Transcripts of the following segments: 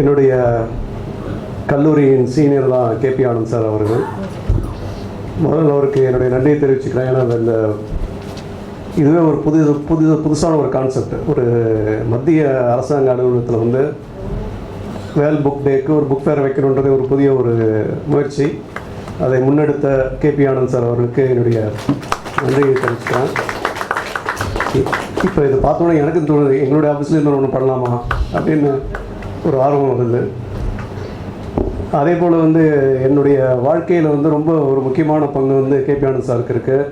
என்னுடைய கல்லூரியின் சீனியர் தான் கேபி ஆனந்த் சார் அவர்கள். முதல்ல அவருக்கு என்னுடைய நன்றியை தெரிவிச்சுக்கிறேன். ஏன்னா இந்த இதுவே ஒரு புது புது புதுசான ஒரு கான்செப்ட் ஒரு மத்திய அரசாங்க அலுவலகத்தில் வந்து வேல் புக் டேக்கு ஒரு புக் ஃபேர் வைக்கணுன்றது ஒரு புதிய ஒரு முயற்சி. அதை முன்னெடுத்த கேபி ஆனந்த் சார் அவர்களுக்கு என்னுடைய நன்றியை தெரிவிச்சுக்கிறேன். இப்போ இதை பார்த்தோன்னே எனக்கு தோணுது எங்களுடைய ஆஃபீஸில் இன்னொரு ஒன்று பண்ணலாமா அப்படின்னு. ஒரு ஆர்வம் வருது. அதே போல் வந்து என்னுடைய வாழ்க்கையில் வந்து ரொம்ப ஒரு முக்கியமான பங்கு வந்து கேபி ஆனந்த் சாருக்கு இருக்குது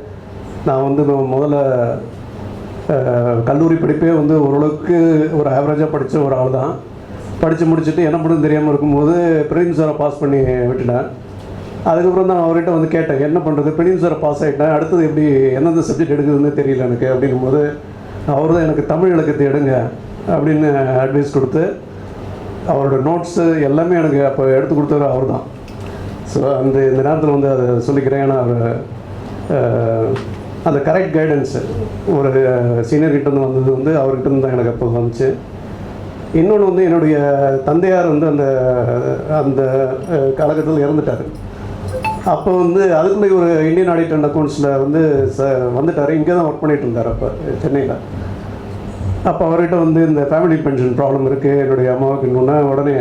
நான் வந்து முதல்ல கல்லூரி படிப்பே வந்து ஓரளவுக்கு ஒரு ஆவரேஜாக படித்த ஒரு ஆள் தான். படித்து முடிச்சுட்டு என்ன பண்ணுறதுன்னு தெரியாமல் இருக்கும்போது பிரதீப் சாரை பாஸ் பண்ணி விட்டுட்டேன். அதுக்கப்புறம் தான் நான் அவர்கிட்ட வந்து கேட்டேன் என்ன பண்ணுறது பிரதீப் சாரை பாஸ் ஆகிட்டேன் அடுத்தது எப்படி எந்தெந்த சப்ஜெக்ட் எடுக்குதுன்னு தெரியல எனக்கு. அப்படிங்கும்போது அவர் தான் எனக்கு தமிழ் இலக்கத்தை எடுங்க அப்படின்னு அட்வைஸ் கொடுத்து அவரோட நோட்ஸு எல்லாமே எனக்கு அப்போ எடுத்து கொடுத்தவர் அவர் தான் ஸோ அந்த இந்த நேரத்தில் வந்து அதை சொல்லிக்கிறேன். ஏன்னா அவர் அந்த கரெக்ட் கைடன்ஸு ஒரு சீனியர்கிட்டேருந்து வந்தது வந்து அவர்கிட்டருந்து தான் எனக்கு அப்போ வந்துச்சு. இன்னொன்று வந்து என்னுடைய தந்தையார் வந்து அந்த அந்த காலகட்டத்தில் இறந்துட்டார். அப்போ வந்து அதுக்குள்ளே ஒரு இந்தியன் ஆடிட் அண்ட் அக்கௌண்ட்ஸில் வந்து ச வந்துட்டார். இங்கே தான் ஒர்க் பண்ணிகிட்டு இருந்தார் அப்போ சென்னையில். அப்போ அவர்கிட்ட வந்து இந்த ஃபேமிலி பென்ஷன் ப்ராப்ளம் இருக்குது என்னுடைய அம்மாவுக்கு இன்னொன்னா உடனே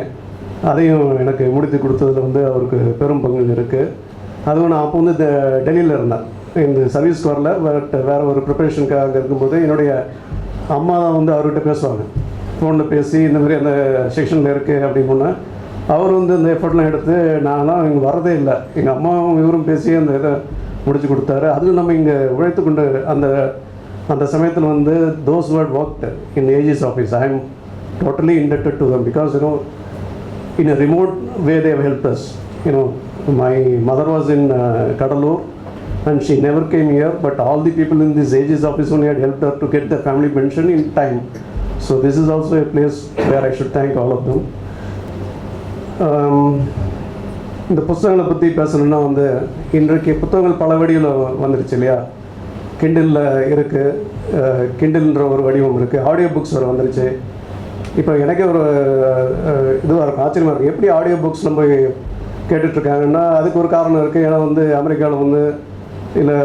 அதையும் எனக்கு முடித்து கொடுத்ததில் வந்து அவருக்கு பெரும் பங்கு இருக்குது அதுவும் நான் அப்போ வந்து இந்த டெல்லியில் இருந்தேன். இந்த சர்வீஸ் வரல பட் வேறு ஒரு ப்ரிப்பரேஷனுக்காக அங்கே இருக்கும்போது என்னுடைய அம்மா தான் வந்து அவர்கிட்ட பேசுவாங்க. ஃபோனில் பேசி இந்த மாதிரி அந்த செக்ஷனில் இருக்குது அப்படின்னு அவர் வந்து இந்த எஃபர்ட்லாம் எடுத்து நான்லாம் இங்கே வரதே இல்லை. எங்கள் அம்மாவும் இவரும் பேசி அந்த இதை முடிச்சு கொடுத்தாரு. அதுவும் நம்ம இங்கே உழைத்து கொண்டு அந்த அந்த சமயத்தில் வந்து those were work in AG's office I am totally indebted to them because you know in a remote way they have helped us you know my mother was in uh, kadalur and she never came here but all the people in this ages office only had helped her to get the family pension in time so this is also a place where i should thank all of them um, இந்த புத்தகங்களை பற்றி பேசணும்னா வந்து இன்றைக்கு புத்தகங்கள் பல வடிவில் வந்துருச்சு இல்லையா கிண்டிலில் இருக்குது கிண்டில்ன்ற ஒரு வடிவம் இருக்குது ஆடியோ புக்ஸ் வர வந்துருச்சு. இப்போ எனக்கே ஒரு இதுவாக இருக்கும். ஆச்சரியமாக இருக்கும். எப்படி ஆடியோ புக்ஸ் நம்ம கேட்டுட்ருக்காங்கன்னா அதுக்கு ஒரு காரணம் இருக்குது ஏன்னா வந்து அமெரிக்காவில் வந்து இல்லை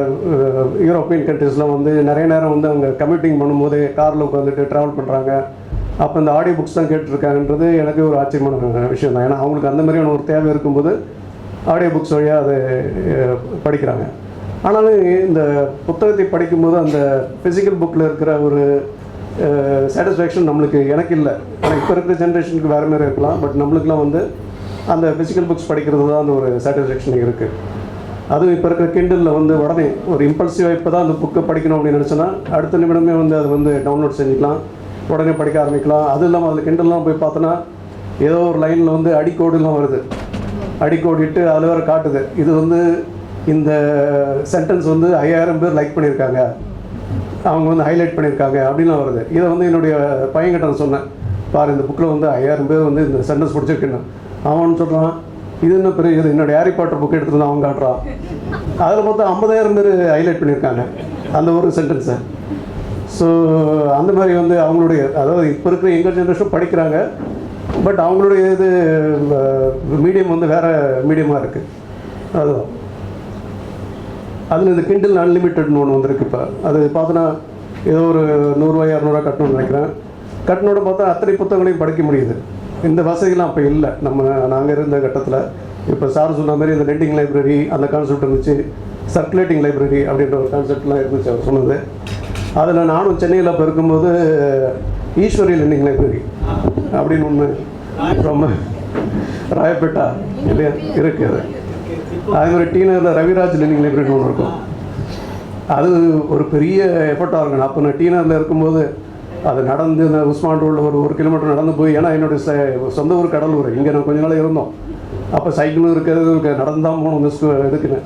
யூரோப்பியன் கண்ட்ரிஸ்லாம் வந்து நிறைய நேரம் வந்து அவங்க கம்யூட்டிங் பண்ணும்போது காரில் உட்காந்துட்டு ட்ராவல் பண்ணுறாங்க அப்போ இந்த ஆடியோ புக்ஸ் தான் கேட்டுருக்காங்கன்றது எனக்கு ஒரு ஆச்சரியமான விஷயம் தான் ஏன்னா அவங்களுக்கு அந்த மாதிரியான ஒரு தேவை இருக்கும்போது ஆடியோ புக்ஸ் வழியாக அதை படிக்கிறாங்க. ஆனாலும் இந்த புத்தகத்தை படிக்கும்போது அந்த ஃபிசிக்கல் புக்கில் இருக்கிற ஒரு சாட்டிஸ்ஃபேக்ஷன் நம்மளுக்கு எனக்கு இல்லை. ஆனால் இப்போ இருக்கிற ஜென்ரேஷனுக்கு வேறு மாதிரி இருக்கலாம் பட் நம்மளுக்குலாம் வந்து அந்த ஃபிசிக்கல் புக்ஸ் படிக்கிறது தான் அந்த ஒரு சாட்டிஸ்ஃபேக்ஷன் இருக்குது அதுவும் இப்போ இருக்கிற கிண்டலில் வந்து உடனே ஒரு இம்பல்சிவாக இப்போ தான் அந்த புக்கை படிக்கணும் அப்படின்னு நினச்சோன்னா அடுத்த நிமிடமே வந்து அதை வந்து டவுன்லோட் செஞ்சுக்கலாம். உடனே படிக்க ஆரம்பிக்கலாம். அது இல்லாமல் அதில் கிண்டல்லாம் போய் பார்த்தோன்னா ஏதோ ஒரு லைனில் வந்து அடிக்கோடுலாம் வருது. அடிக்கோடிட்டு அதில் வேறு காட்டுது. இது வந்து இந்த சென்டென்ஸ் வந்து ஐயாயிரம் பேர் லைக் பண்ணியிருக்காங்க. அவங்க வந்து ஹைலைட் பண்ணியிருக்காங்க அப்படின்லாம் வருது. இதை வந்து என்னுடைய பையன்கிட்ட நான் சொன்னேன். பாரு இந்த புக்கில் வந்து ஐயாயிரம் பேர் வந்து இந்த சென்டென்ஸ் பிடிச்சிருக்குன்னு. அவன் சொல்கிறான் இது என்ன பெரிய இது? என்னுடைய ஹாரி பாட்டர் புக் எடுத்துட்டு அவன் காட்டுறான் அதில் பார்த்தா ஐம்பதாயிரம் பேர் ஹைலைட் பண்ணியிருக்காங்க. அந்த ஒரு சென்டென்ஸை ஸோ அந்த மாதிரி வந்து அவங்களுடைய அதாவது இப்போ இருக்கிற எங்கள் ஜென்ரேஷன் படிக்கிறாங்க. பட் அவங்களுடைய இது மீடியம் வந்து வேறு மீடியமாக இருக்குது அதுதான் அதில் இந்த கிண்டில் அன்லிமிட்டட்னு ஒன்று வந்திருக்கு இப்போ. அது பார்த்தோன்னா ஏதோ ஒரு நூறுரூவா இரநூறுவா கட்டணும்னு நினைக்கிறேன். கட்டணோட பார்த்தா அத்தனை புத்தகங்களையும் படிக்க முடியுது. இந்த வசதிலாம் அப்போ இல்லை. நம்ம நாங்கள் இருந்த கட்டத்தில் இப்போ சார் சொன்ன மாதிரி இந்த லெண்டிங் லைப்ரரி அந்த கான்செப்ட் இருந்துச்சு. சர்க்குலேட்டிங் லைப்ரரி அப்படின்ற ஒரு கான்செப்ட்லாம் இருந்துச்சு அவர் சொன்னது. அதில் நானும் சென்னையில் இப்போ இருக்கும்போது ஈஸ்வரி லெண்டிங் லைப்ரரி அப்படின்னு ஒன்று ரொம்ப ராயப்பேட்டா இல்லையா? இருக்குது அது. அதே மாதிரி டீனரில் ரவிராஜ் லெனிங் லைப்ரரி ஒன்று இருக்கும். அது ஒரு பெரிய எஃபர்ட்டாக இருக்கும் அப்போ நான் டீனரில் இருக்கும்போது அது நடந்து இந்த உஸ்மான் ரோடில் ஒரு ஒரு கிலோமீட்டர் நடந்து போய் ஏன்னா என்னுடைய ச- சொந்த ஊர் கடலூர். இங்கே நான் கொஞ்ச நாள் இருந்தோம். அப்போ சைக்கிளும் இருக்கிறது இருக்கு, நடந்து தான் போகணும் மிஸ் இதுக்குன்னு.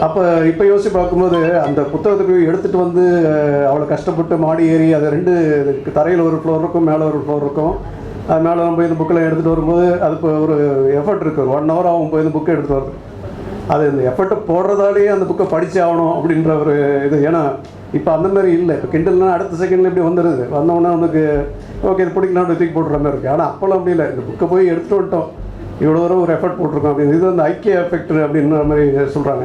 அப்போ இப்போ யோசிச்சு பார்க்கும்போது அந்த புத்தகத்தை போய் எடுத்துகிட்டு வந்து அவ்வளோ கஷ்டப்பட்டு மாடி ஏறி அது ரெண்டு தரையில் ஒரு ஃப்ளோர் இருக்கும் மேலே ஒரு ஃப்ளோர் இருக்கும். அது மேலே நம்ம போய் இந்த புக்கில் எடுத்துகிட்டு வரும்போது அது இப்போ ஒரு எஃபர்ட் இருக்குது ஒரு ஒன் ஹவர் ஆகும் போய் இந்த புக்கை எடுத்துகிட்டு வரது அது இந்த எஃபர்ட்டை போடுறதாலேயே அந்த புக்கை படிச்சு ஆகணும் அப்படின்ற ஒரு இது. ஏன்னா இப்போ அந்த மாதிரி இல்லை. இப்போ கிண்டல்னா அடுத்த செகண்டில் இப்படி வந்துடுது வந்தோடனே உனக்கு ஓகே இது பிடிக்கலாம் தூக்கி போடுற மாதிரி இருக்குது ஆனால் அப்போல்லாம் அப்படி இல்லை. இந்த புக்கை போய் எடுத்துட்டு வந்துட்டோம். இவ்வளோ தூரம் ஒரு எஃபர்ட் போட்டிருக்கோம் அப்படின்னு. இது வந்து ஐக்கிய எஃபெக்ட் அப்படின்ற மாதிரி சொல்கிறாங்க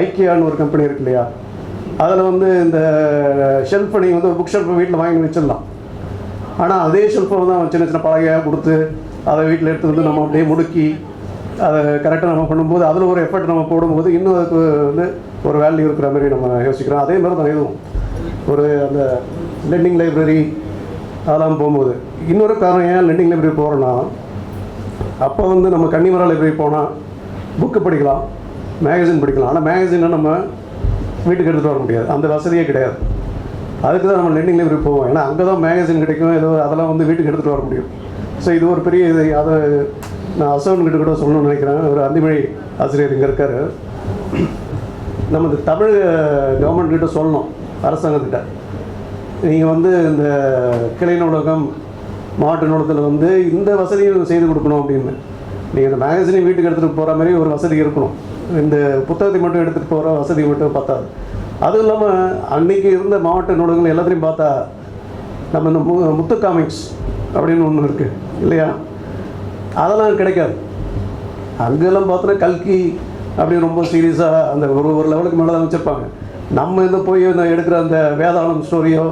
ஐக்கியான்னு ஒரு கம்பெனி இருக்கு இல்லையா? அதில் வந்து இந்த ஷெல்ஃபை நீங்கள் வந்து ஒரு புக் ஷெல்ஃபை வீட்டில் வாங்கி வச்சிடலாம். ஆனால் அதே ஷெல்ஃபை தான் சின்ன சின்ன பலகையாக கொடுத்து அதை வீட்டில் எடுத்து வந்து நம்ம அப்படியே முடுக்கி அதை கரெக்டாக நம்ம பண்ணும்போது அதில் ஒரு எஃபர்ட் நம்ம போடும்போது இன்னும் அதுக்கு வந்து ஒரு வேல்யூ இருக்கிற மாதிரி நம்ம யோசிக்கிறோம். அதே மாதிரி தான் இதுவும். ஒரு அந்த லெண்டிங் லைப்ரரி அதெல்லாம் போகும்போது. இன்னொரு காரணம் ஏன் லெண்டிங் லைப்ரரி போகிறோன்னா அப்போ வந்து நம்ம கன்னிமரா லைப்ரரி போனால் புக்கு படிக்கலாம் மேகசின் படிக்கலாம். ஆனால் மேகசினை நம்ம வீட்டுக்கு எடுத்துகிட்டு வர முடியாது. அந்த வசதியே கிடையாது. அதுக்கு தான் நம்ம லெண்டிங் லைப்ரரி போவோம். ஏன்னா அங்கே தான் மேகசின் கிடைக்கும். ஏதோ அதெல்லாம் வந்து வீட்டுக்கு எடுத்துகிட்டு வர முடியும். ஸோ இது ஒரு பெரிய இது அதை நான் அசோன்கிட்ட கூட சொல்லணும்னு நினைக்கிறேன். ஒரு அந்திமொழி ஆசிரியர் இங்கே இருக்கார். நம்ம இந்த தமிழ் கவர்மெண்ட்கிட்ட சொல்லணும் அரசாங்கத்திட்ட. நீங்கள் வந்து இந்த கிளை நூலகம் மாவட்ட நூலகத்தில் வந்து இந்த வசதியும் செய்து கொடுக்கணும் அப்படின்னு. நீங்கள் இந்த மேகசினை வீட்டுக்கு எடுத்துகிட்டு போகிற மாதிரி ஒரு வசதி இருக்கணும். இந்த புத்தகத்தை மட்டும் எடுத்துகிட்டு போகிற வசதி மட்டும் பார்த்தாது அதுவும் இல்லாமல் அன்றைக்கி இருந்த மாவட்ட நூலகங்கள் எல்லாத்துலேயும் பார்த்தா நம்ம இந்த மு முத்து காமிக்ஸ் அப்படின்னு ஒன்று இருக்குது இல்லையா? அதெல்லாம் கிடைக்காது. அங்கெல்லாம் பார்த்தோன்னா கல்கி அப்படி ரொம்ப சீரியஸாக அந்த ஒரு ஒரு லெவலுக்கு மேலே தான் வச்சுருப்பாங்க. நம்ம இந்த போய் இந்த எடுக்கிற அந்த வேதாளம் ஸ்டோரியோ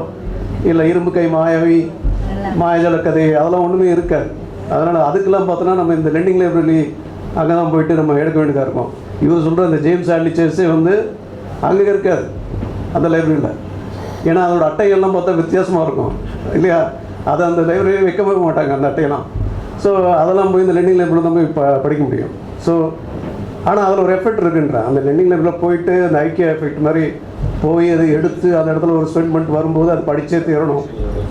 இல்லை இரும்பு கை மாயாவி மாயஜல கதை அதெல்லாம் ஒன்றுமே இருக்காது. அதனால் அதுக்கெல்லாம் பார்த்தோன்னா நம்ம இந்த லெண்டிங் லைப்ரரி அங்கே தான் போயிட்டு நம்ம எடுக்க வேண்டியதாக இருக்கும். இவர் சொல்கிற அந்த ஜேம்ஸ் ஆட்லி சேர்ஸே வந்து அங்கே இருக்காது அந்த லைப்ரரியில் ஏன்னா அதோடய அட்டைகள்லாம் பார்த்தா வித்தியாசமாக இருக்கும் இல்லையா? அதை அந்த லைப்ரரி வைக்கவே மாட்டாங்க அந்த அட்டையெல்லாம். ஸோ அதெல்லாம் போய் இந்த லெண்டிங் லைப்ரரியில் தான் போய் ப படிக்க முடியும். ஸோ ஆனால் அதில் ஒரு எஃபெக்ட் இருக்குன்றேன் அந்த லெண்டிங் லைப்ரரியில் போயிட்டு அந்த ஐக்கிய எஃபெக்ட் மாதிரி போய் அதை எடுத்து அந்த இடத்துல ஒரு ஸ்டேட்மெண்ட் வரும்போது அது படித்தே தீரணும்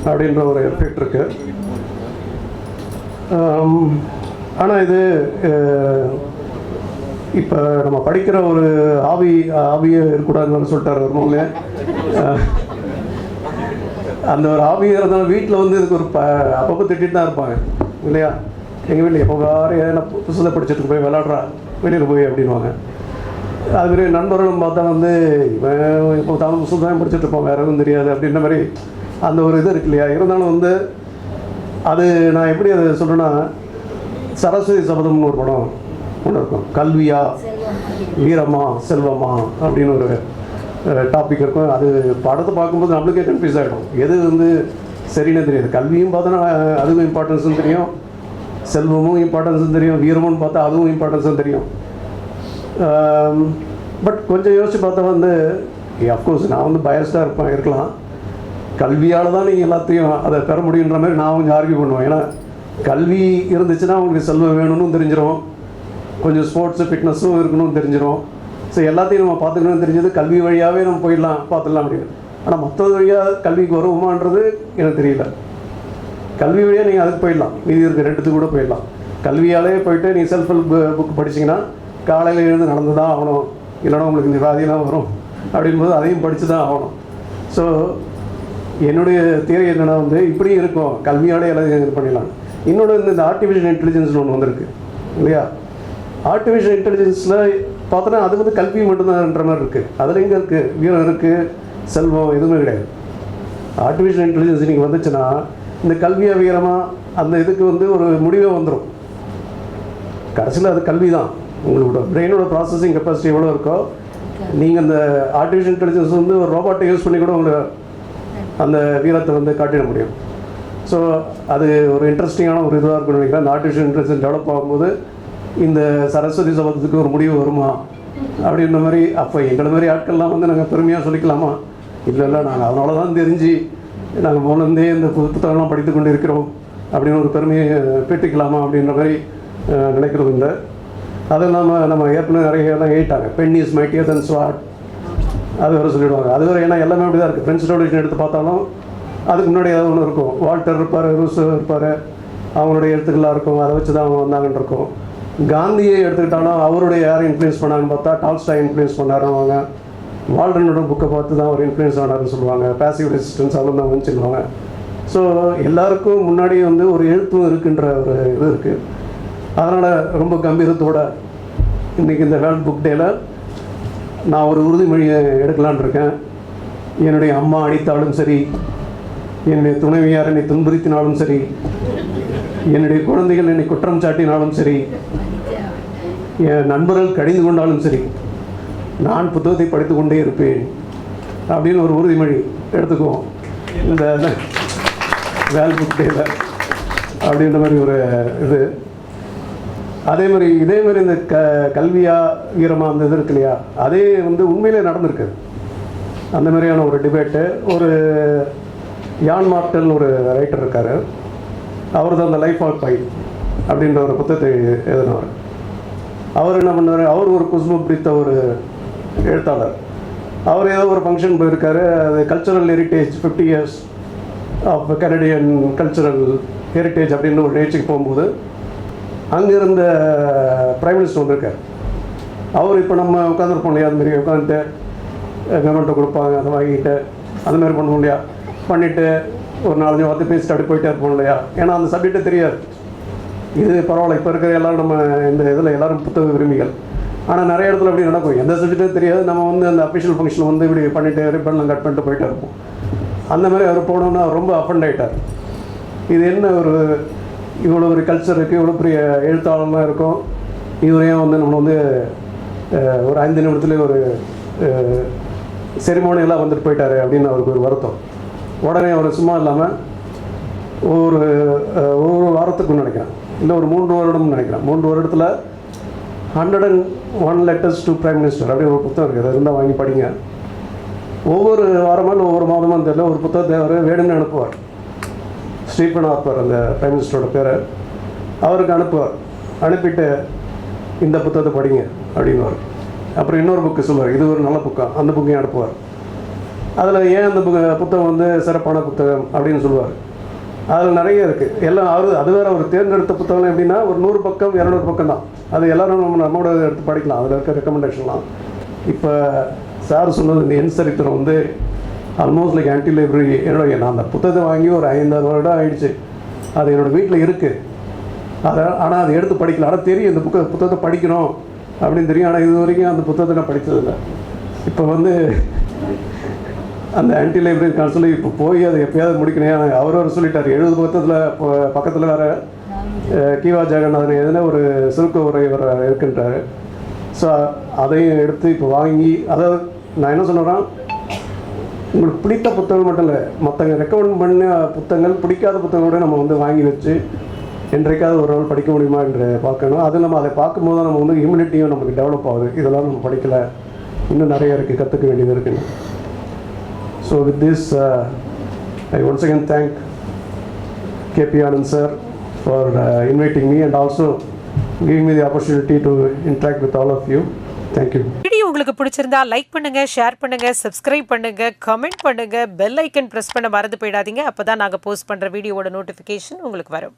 அப்படின்ற ஒரு எஃபெக்ட் இருக்குது ஆனால் இது இப்போ நம்ம படிக்கிற ஒரு ஆவி ஆவியே இருக்கக்கூடாதுன்னு சொல்லிட்டார் வரும்போது அந்த ஒரு ஆவியாக இருந்தாலும் வீட்டில் வந்து இதுக்கு ஒரு ப அப்பப்போ திட்டிட்டு தான் இருப்பாங்க. இல்லையா? எங்கள் வீட்டில் எப்போ வேறு ஏன்னா புதுசாக படிச்சுட்டு போய் விளாட்றா வெளியில் போய் அப்படின்வாங்க அதுமாரி நண்பர்களும் பார்த்தா வந்து இவன் இப்போ தமிழ் புதுசு தான் படிச்சுட்டு இருப்பான் வேறு எதுவும் தெரியாது அப்படின்ற மாதிரி அந்த ஒரு இது இருக்கு இல்லையா? இருந்தாலும் வந்து அது நான் எப்படி அதை சொல்கிறேன்னா சரஸ்வதி சபதம்னு ஒரு படம் ஒன்று இருக்கும். கல்வியா? வீரமா? செல்வமா? அப்படின்னு ஒரு டாபிக் இருக்கும். அது படத்தை பார்க்கும்போது நம்மளுக்கே கன்ஃபியூஸ் ஆகிடும் எது வந்து சரின்னு தெரியாது. கல்வியும் பார்த்தோன்னா அதுவும் இம்பார்ட்டன்ஸும் தெரியும். செல்வமும் இம்பார்ட்டன்ஸும் தெரியும். வீரமும் பார்த்தா அதுவும் இம்பார்ட்டன்ஸும் தெரியும். பட் கொஞ்சம் யோசிச்சு பார்த்தா வந்து அஃப்கோர்ஸ் நான் வந்து பயஸ்டாக இருப்பேன் இருக்கலாம். கல்வியால் தான் நீங்கள் எல்லாத்தையும் அதை பெற முடியுன்ற மாதிரி நான் கொஞ்சம் ஆர்கியூ பண்ணுவேன். ஏன்னா கல்வி இருந்துச்சுன்னா அவங்களுக்கு செல்வம் வேணும்னு தெரிஞ்சிடும் கொஞ்சம் ஸ்போர்ட்ஸு ஃபிட்னஸும் இருக்கணும்னு தெரிஞ்சிடும் ஸோ எல்லாத்தையும் நம்ம பார்த்துக்கணும்னு தெரிஞ்சது கல்வி வழியாகவே நம்ம போயிடலாம் பார்த்துடலாம் அப்படின்னு. ஆனால் மற்ற வழியாக கல்விக்கு வருவோமான்றது எனக்கு தெரியல. கல்வி வழியாக நீங்கள் அதுக்கு போயிடலாம். மீதி இருக்க ரெண்டுத்துக்கு கூட போயிடலாம். கல்வியாலே போயிட்டு நீங்கள் செல்ஃப் ஹெல்ப் புக் படிச்சிங்கன்னா காலையில் எழுந்து நடந்து தான் ஆகணும். இல்லைனா உங்களுக்கு இந்த வியாதியெல்லாம் வரும். அப்படின்போது அதையும் படித்து தான் ஆகணும். ஸோ என்னுடைய தேவை என்னென்னா வந்து இப்படி இருக்கும். கல்வியாலே எல்லாத்தையும் இது பண்ணிடலாம். இன்னொன்று இந்த ஆர்டிஃபிஷியல் இன்டெலிஜென்ஸ்னு ஒன்று வந்திருக்கு. இல்லையா? ஆர்டிஃபிஷியல் இன்டெலிஜென்ஸில் பார்த்தோன்னா அது வந்து கல்வி மட்டும்தான்ன்ற மாதிரி இருக்குது அதில் எங்கே இருக்குது வீரம் இருக்குது செல்வம் எதுவுமே கிடையாது. ஆர்டிஃபிஷியல் இன்டெலிஜென்ஸ் இன்றைக்கி வந்துச்சுன்னா இந்த கல்வியை வீரமாக அந்த இதுக்கு வந்து ஒரு முடிவே வந்துடும் கடைசியில் அது கல்வி தான் உங்களோட பிரெயினோட ப்ராசஸிங் கெப்பாசிட்டி எவ்வளோ இருக்கோ நீங்கள் அந்த ஆர்டிஃபிஷியல் இன்டெலிஜென்ஸ் வந்து ஒரு ரோபோட்டை யூஸ் பண்ணி கூட உங்களை அந்த வீரத்தை வந்து காட்டிட முடியும். ஸோ அது ஒரு இன்ட்ரெஸ்டிங்கான ஒரு இதுவாக இருக்கும்னு நினைக்கிறேன். அந்த ஆர்டிஃபிஷியல் இன்டெலிஜென்ஸ் டெவலப் ஆகும்போது இந்த சரஸ்வதி சபதத்துக்கு ஒரு முடிவு வருமா? அப்படின்ற மாதிரி அப்போ எங்களை மாதிரி ஆட்கள்லாம் வந்து நாங்கள் பெருமையாக சொல்லிக்கலாமா? இல்லை இல்லை நாங்கள் அதனால தான் தெரிஞ்சு நாங்கள் முன்னந்தே இந்த புத்தகம்லாம் படித்து கொண்டு இருக்கிறோம் அப்படின்னு ஒரு பெருமையை பெற்றுக்கலாமா அப்படின்ற மாதிரி நினைக்கிறது இல்லை. அது இல்லாமல் நம்ம ஏற்கனவே நிறைய எல்லாம் ஏறிட்டாங்க pen is mightier than sword அது வேறு சொல்லிடுவாங்க. அது வேறு ஏன்னா எல்லாமே அப்படி தான் இருக்குது ஃப்ரெண்ட்ஸ் ரெவல்யூஷன் எடுத்து பார்த்தாலும் அதுக்கு முன்னாடி ஏதாவது ஒன்று இருக்கும். வால்டர் இருப்பார் ரூஸ் இருப்பார். அவங்களுடைய எழுத்துக்களாக இருக்கும். அதை வச்சு தான் அவங்க வந்தாங்கன்னு இருக்கும். காந்தியை எடுத்துக்கிட்டாலும் அவருடைய யார் இன்ஃப்ளூயன்ஸ் பண்ணாங்கன்னு பார்த்தா டால்ஸ்டாய் இன்ஃப்ளூயன்ஸ் பண்ணாருன்னு அவங்க வால்டனோட புக்கை பார்த்து தான் அவர் இன்ஃப்ளூயன்ஸ் ஆனார்னு சொல்லுவாங்க. பேசிவ் ரெசிஸ்டன்ஸ் அவரும் தான் சொல்லுவாங்க ஸோ எல்லாருக்கும் முன்னாடி வந்து ஒரு எழுத்தும் இருக்குன்ற ஒரு இது இருக்குது அதனால் ரொம்ப கம்பீரத்தோட இன்றைக்கி இந்த வேர்ல்ட் புக் டேல நான் ஒரு உறுதிமொழியை எடுக்கலான்னு இருக்கேன். என்னுடைய அம்மா அடித்தாலும் சரி என்னுடைய துணைவியார் என்னை துன்புறுத்தினாலும் சரி என்னுடைய குழந்தைகள் என்னை குற்றம் சாட்டினாலும் சரி என் நண்பர்கள் கடிந்து கொண்டாலும் சரி நான் புத்தகத்தை படித்து கொண்டே இருப்பேன் அப்படின்னு ஒரு உறுதிமொழி எடுத்துக்குவோம். இந்த வேல் புக் டேல அப்படின்ற மாதிரி ஒரு இது. அதே மாதிரி இதே மாதிரி இந்த க கல்வியா வீரமாக அந்த இது இருக்கு இல்லையா? அதே வந்து உண்மையிலே நடந்திருக்கு. அந்த மாதிரியான ஒரு டிபேட்டு ஒரு யான் மார்டல் ஒரு ரைட்டர் இருக்கார். அவர் தான் அந்த லைஃப் ஆல் பை அப்படின்ற ஒரு புத்தகத்தை எழுதினவர். அவர் என்ன பண்ணார்? அவர் ஒரு குஸ்மு பிடித்த ஒரு எழுத்தாளர். அவர் ஏதோ ஒரு ஃபங்க்ஷன் போயிருக்காரு. அது cultural heritage fifty years of Canadian cultural heritage அப்படின்னு ஒரு நிகழ்ச்சிக்கு போகும்போது அங்கே இருந்த பிரைம் மினிஸ்டர் வந்திருக்கார். அவர் இப்போ நம்ம உட்காந்துருப்போம் இல்லையா? அந்த மாதிரி உட்காந்துட்டு கவர்மெண்ட்டை கொடுப்பாங்க அதை வாங்கிட்டு அந்த மாதிரி பண்ணுவோம் இல்லையா? பண்ணிவிட்டு ஒரு நாலஞ்சு வார்த்தை பேசிட்டு அப்படி போயிட்டே இருப்போம் இல்லையா? ஏன்னா அந்த சப்ஜெக்டே தெரியாது. இது பரவாயில்ல. இப்போ இருக்கிற எல்லாரும் நம்ம இந்த இதில் எல்லாரும் புத்தக விரும்பிகள். ஆனால் நிறைய இடத்துல அப்படி நடக்கும். எந்த சப்ஜெக்ட்டும் தெரியாது. நம்ம வந்து அந்த அஃபிஷியல் ஃபங்க்ஷன் வந்து இப்படி பண்ணிட்டு ரிப்பன்லாம் கட் பண்ணிட்டு போயிட்டே இருப்போம். அந்த மாதிரி அவர் போனோம்னா ரொம்ப அஃபண்ட் ஆகிட்டார் இது என்ன ஒரு இவ்வளோ ஒரு கல்ச்சர் இருக்குது இவ்வளோ பெரிய எழுத்தாளர்லாம் இருக்கும். இவரையும் வந்து நம்ம வந்து ஒரு ஐந்து நிமிடத்துலேயே ஒரு செரிமோனியெல்லாம் வந்துட்டு போயிட்டாரு அப்படின்னு அவருக்கு ஒரு வருத்தம். உடனே அவர் சும்மா இல்லாமல் ஒரு ஒரு வாரத்துக்கு நினைக்கிறேன். இல்லை ஒரு மூன்று வருடம் நினைக்கிறேன். மூன்று வருடத்தில் hundred and one letters to prime minister அப்படின்னு ஒரு புத்தகம் இருக்குது. அது இருந்தால் வாங்கி படிங்க. ஒவ்வொரு வாரமாக இல்லை ஒவ்வொரு மாதமாக தெரியல ஒரு புத்தகத்தை அவர் வேணும்னு அனுப்புவார். ஸ்டீஃபன் ஆர்பர் அந்த ப்ரைம் மினிஸ்டரோட பேரை அவருக்கு அனுப்புவார். அனுப்பிட்டு இந்த புத்தகத்தை படிங்க அப்படின்னுவார். அப்புறம் இன்னொரு புக்கு சொல்லுவார். இது ஒரு நல்ல புக்கம் அந்த புக்கையும் அனுப்புவார். அதில் ஏன் அந்த புக்க புத்தகம் வந்து சிறப்பான புத்தகம் அப்படின்னு சொல்லுவார். அதில் நிறைய இருக்குது எல்லாம் அவர் அது வேறு அவர் தேர்ந்தெடுத்த புத்தகம் எப்படின்னா ஒரு நூறு பக்கம் இரநூறு பக்கம் தான். அது எல்லோரும் நம்ம நம்மளோட எடுத்து படிக்கலாம். அதில் இருக்க ரெக்கமெண்டேஷன்லாம் இப்போ சார் சொன்னது இந்த என் சரித்திரம் வந்து ஆல்மோஸ்ட் லைக் ஆன்டி லைப்ரரி என்னோட நான் அந்த புத்தகத்தை வாங்கி ஒரு ஐந்தாறு வருடம் ஆயிடுச்சு. அது என்னோடய வீட்டில் இருக்குது அதை ஆனால் அதை எடுத்து படிக்கல. ஆனால் தெரியும் இந்த புக்க புத்தகத்தை படிக்கணும் அப்படின்னு தெரியும். ஆனால் இது வரைக்கும் அந்த புத்தகத்தை நான் படித்ததில்லை இப்போ வந்து அந்த ஆன்டி லைப்ரரி கவுன்சில் இப்போ போய் அதை எப்பயாவது முடிக்கணும். அவர் அவர் சொல்லிட்டார். எழுபது பக்கத்தில் பக்கத்தில் வேறு கீவா ஜெகநாதன் எதுனா ஒரு சுருக்க உரை வர இருக்கின்றார். ஸோ அதையும் எடுத்து இப்போ வாங்கி அதாவது நான் என்ன சொல்கிறேன் உங்களுக்கு பிடித்த புத்தகம் மட்டும் இல்லை மற்றவங்க ரெக்கமெண்ட் பண்ண புத்தகங்கள் பிடிக்காத புத்தகங்களோட நம்ம வந்து வாங்கி வச்சு என்றைக்காவது ஒரு நாள் படிக்க முடியுமா என்று பார்க்கணும். அது நம்ம அதை பார்க்கும்போது தான் நம்ம வந்து இம்யூனிட்டியும் நமக்கு டெவலப் ஆகுது. இதெல்லாம் நம்ம படிக்கலை. இன்னும் நிறைய இருக்குது கற்றுக்க வேண்டியது இருக்குன்னு so with this I once again thank KP Anand sir for inviting me and also giving me the opportunity to interact with all of you thank you video உங்களுக்கு பிடிச்சிருந்தா லைக் பண்ணுங்க ஷேர் பண்ணுங்க சப்ஸ்கிரைப் பண்ணுங்க comment பண்ணுங்க bell icon press பண்ண மறந்து போயிடாதீங்க. அப்பதான் நாங்க போஸ்ட் பண்ற வீடியோவோட நோட்டிபிகேஷன் உங்களுக்கு வரும்.